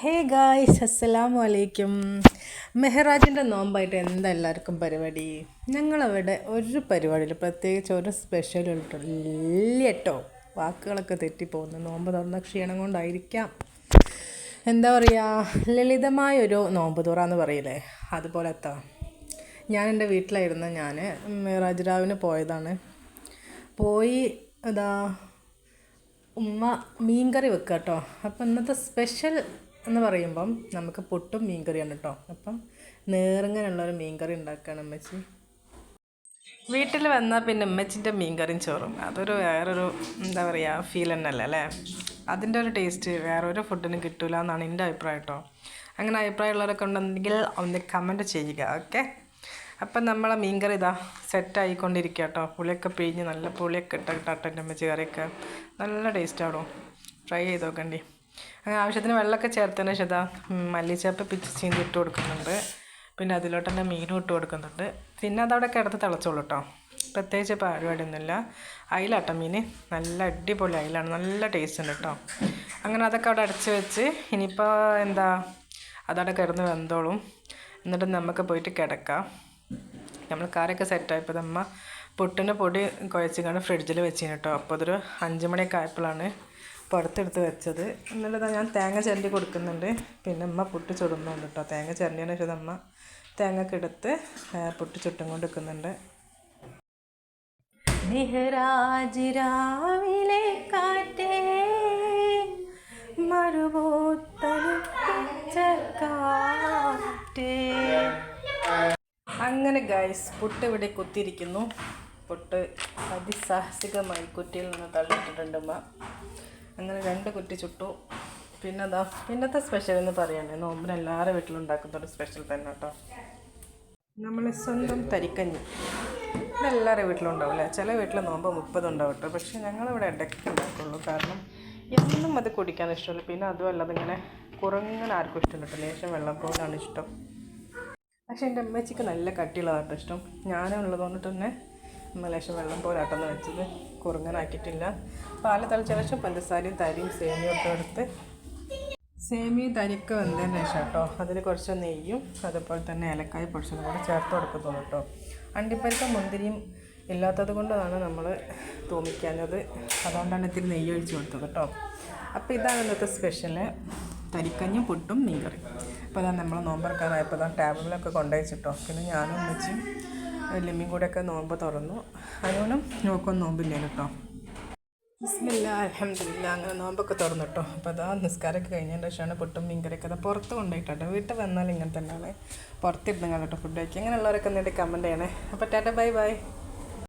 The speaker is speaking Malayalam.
ഹേ ഗായ്സ് അസ്സലാമു അലൈക്കും മെഹറാജിന്റെ നോമ്പായിട്ട് എന്താ എല്ലാവർക്കും പരിപാടി? ഞങ്ങളവിടെ ഒരു പരിപാടിയിൽ പ്രത്യേകിച്ച് ഒരു സ്പെഷ്യൽ ഇല്ല കേട്ടോ. വാക്കുകളൊക്കെ തെറ്റിപ്പോകുന്നു. നോമ്പ് തുറന്ന ക്ഷീണം കൊണ്ടായിരിക്കാം. എന്താ പറയുക ലളിതമായൊരു നോമ്പ് തുറ എന്ന് പറയില്ലേ? എത്താം ഞാൻ എന്റെ വീട്ടിലായിരുന്നു ഞാൻ മെഹ്റാജ് രാവിന് പോയതാണ്. പോയി അതാ ഉമ്മ മീൻകറി വെക്കുക കേട്ടോ അപ്പം ഇന്നത്തെ സ്പെഷ്യൽ എന്ന് പറയുമ്പം നമുക്ക് പുട്ടും മീൻകറിയാണ് കേട്ടോ. അപ്പം നേറിങ്ങനെയുള്ളൊരു മീൻകറി ഉണ്ടാക്കുകയാണ് അമ്മച്ചി വീട്ടിൽ വന്നാൽ പിന്നെ ഉമ്മച്ചിന്റെ മീൻകറിയും ചോറും. അതൊരു വേറൊരു എന്താ പറയുക ഫീൽ തന്നെയല്ലേ അല്ലേ? അതിന്റെ ഒരു ടേസ്റ്റ് വേറൊരു ഫുഡിനും കിട്ടില്ല എന്നാണ് എന്റെ അഭിപ്രായം കേട്ടോ. അങ്ങനെ അഭിപ്രായമുള്ളവരൊക്കെ ഉണ്ടെങ്കിൽ ഒന്ന് കമന്റ് ചെയ്യുക ഓക്കെ അപ്പം നമ്മളെ മീൻകറി ഇതാ സെറ്റായിക്കൊണ്ടിരിക്കുക കേട്ടോ. പുളിയൊക്കെ പിഴിഞ്ഞ് നല്ല പുളിയൊക്കെ ഇട്ട എന്റെ അമ്മച്ചി കറിയൊക്കെ. നല്ല ടേസ്റ്റ് ആണോ? ട്രൈ ചെയ്ത് നോക്കണ്ടി. അങ്ങനെ ആവശ്യത്തിന് വെള്ളമൊക്കെ ചേർത്തതിന് ശേഷം മല്ലിച്ചപ്പ് പിച്ച് ചീന്തി ഇട്ട് കൊടുക്കുന്നുണ്ട്. പിന്നെ അതിലോട്ട് തന്നെ മീനും ഇട്ട് കൊടുക്കുന്നുണ്ട്. പിന്നെ അതവിടെ കിടന്ന് തിളച്ചോളൂ കേട്ടോ പ്രത്യേകിച്ച് പരിപാടിയൊന്നുമില്ല. അയിലാട്ടോ മീൻ നല്ല അടിപൊളി അയിലാണ്. നല്ല ടേസ്റ്റ് ഉണ്ട് കേട്ടോ അങ്ങനെ അതൊക്കെ അവിടെ അടച്ച് വെച്ച് ഇനിയിപ്പോൾ എന്താ അതവിടെ കിടന്ന് വെന്തോളും. എന്നിട്ട് നമുക്ക് പോയിട്ട് കിടക്കാം. നമ്മൾ കറിയൊക്കെ സെറ്റായപ്പോൾ നമ്മ പുട്ടിന്റെ പൊടി കുഴച്ചിങ്ങാണ്ട് ഫ്രിഡ്ജിൽ വെച്ചിന് കേട്ടോ അപ്പോൾ അതൊരു അഞ്ച് മണിയൊക്കെ ആയപ്പോഴാണ് പുറത്തെടുത്ത് വെച്ചത്. എന്നിട്ട് ഞാൻ തേങ്ങ ചിരണ്ടി കൊടുക്കുന്നുണ്ട്. പിന്നെ അമ്മ പുട്ട് ചുടുന്നുണ്ട് കേട്ടോ. തേങ്ങ ചിരണ്ടിയതിന് ശേഷം അമ്മ തേങ്ങയൊക്കെ എടുത്ത് പുട്ട് ചുട്ടും കൊണ്ട് വെക്കുന്നുണ്ട്. രാവിലെ കാറ്റേ കാറ്റേ അങ്ങനെ ഗൈസ് പുട്ട് ഇവിടെ കുത്തിയിരിക്കുന്നു. പുട്ട് അതിസാഹസികമായി കുറ്റിയിൽ നിന്ന് തള്ളിയിട്ടിട്ടുണ്ട് അമ്മ അങ്ങനെ രണ്ട് കുറ്റി ചുട്ടു. പിന്നെ അതാ പിന്നത്തെ സ്പെഷ്യൽ എന്ന് പറയണേ നോമ്പിന് എല്ലാവരുടെ വീട്ടിലും ഉണ്ടാക്കുന്ന ഒരു സ്പെഷ്യൽ തന്നെ കേട്ടോ നമ്മൾ സ്വന്തം തരിക്കഞ്ഞി. ഇതെല്ലാവരുടെ വീട്ടിലും ഉണ്ടാവില്ല ചില വീട്ടിൽ നോമ്പ് മുപ്പത് ഉണ്ടാവും കേട്ടോ പക്ഷേ ഞങ്ങളിവിടെ ഇടയ്ക്ക് ഉണ്ടാക്കുള്ളൂ. കാരണം എന്നും അത് കുടിക്കാൻ ഇഷ്ടമല്ല. പിന്നെ അതുമല്ല അതിങ്ങനെ കുറങ്ങാൻ ആർക്കും ഇഷ്ടമില്ല കേട്ടോ ലേശം വെള്ളം പോലാണ് ഇഷ്ടം. പക്ഷേ എന്റെ അമ്മച്ചിക്ക് നല്ല കട്ടിയുള്ളതാട്ടോ ഇഷ്ടം. ഞാനുള്ളത് കൊണ്ട് തന്നെ ലേശം വെള്ളം പോരാട്ടം വെച്ചത്. കുറുങ്ങനാക്കിയിട്ടില്ല. പാൽ തളിച്ച ശേഷം പഞ്ചസാരയും തരിയും സേമിയും ഒക്കെ എടുത്ത് സേമിയും തരിക്ക് വന്നതിന് ശേഷം കേട്ടോ അതിൽ കുറച്ച് നെയ്യും അതുപോലെ തന്നെ ഏലക്കായ പൊടിച്ചതും കൂടെ ചേർത്ത് കൊടുക്കുന്നു കേട്ടോ അണ്ടിപ്പരിക്ക മുന്തിരിയും ഇല്ലാത്തത് കൊണ്ടാണ് നമ്മൾ തൂമിക്കാഞ്ഞത്. അതുകൊണ്ടാണ് ഇത്തിരി നെയ്യ് ഒഴിച്ച് കൊടുത്തത് കേട്ടോ അപ്പോൾ ഇതാണ് ഇന്നത്തെ സ്പെഷ്യൽ. തരിക്കഞ്ഞും പുട്ടും മീൻകറി അപ്പോൾ അതാണ് നമ്മൾ നോമ്പറക്കാറായപ്പോൾ അതാണ് ടേബിളിലൊക്കെ കൊണ്ടുവച്ചിട്ടോ പിന്നെ ഞാനും വെച്ചും ലിമ്മിയും കൂടെയൊക്കെ നോമ്പ് തുറന്നു. അതുകൊണ്ടും നോക്കൊന്നും നോമ്പില്ല കേട്ടോ ബിസ്മില്ല അലഹമില്ല അങ്ങനെ നോമ്പൊക്കെ തുറന്നു കേട്ടോ അപ്പോൾ അതാ നിസ്കാരമൊക്കെ കഴിഞ്ഞതിന് ശേഷമാണ് പുട്ടും മീൻകറിയൊക്കെ അതാ പുറത്ത് കൊണ്ടുപോയിട്ടോ വീട്ടിൽ വന്നാൽ ഇങ്ങനെ തന്നെയാണ്. പുറത്തിരുന്ന് കേട്ടോ ഫുഡ് കഴിക്കുക. അങ്ങനെയുള്ളവരൊക്കെ എന്നിട്ട് കമന്റ് ചെയ്യണേ. അപ്പോൾ ടാറ്റ ബൈ ബൈ.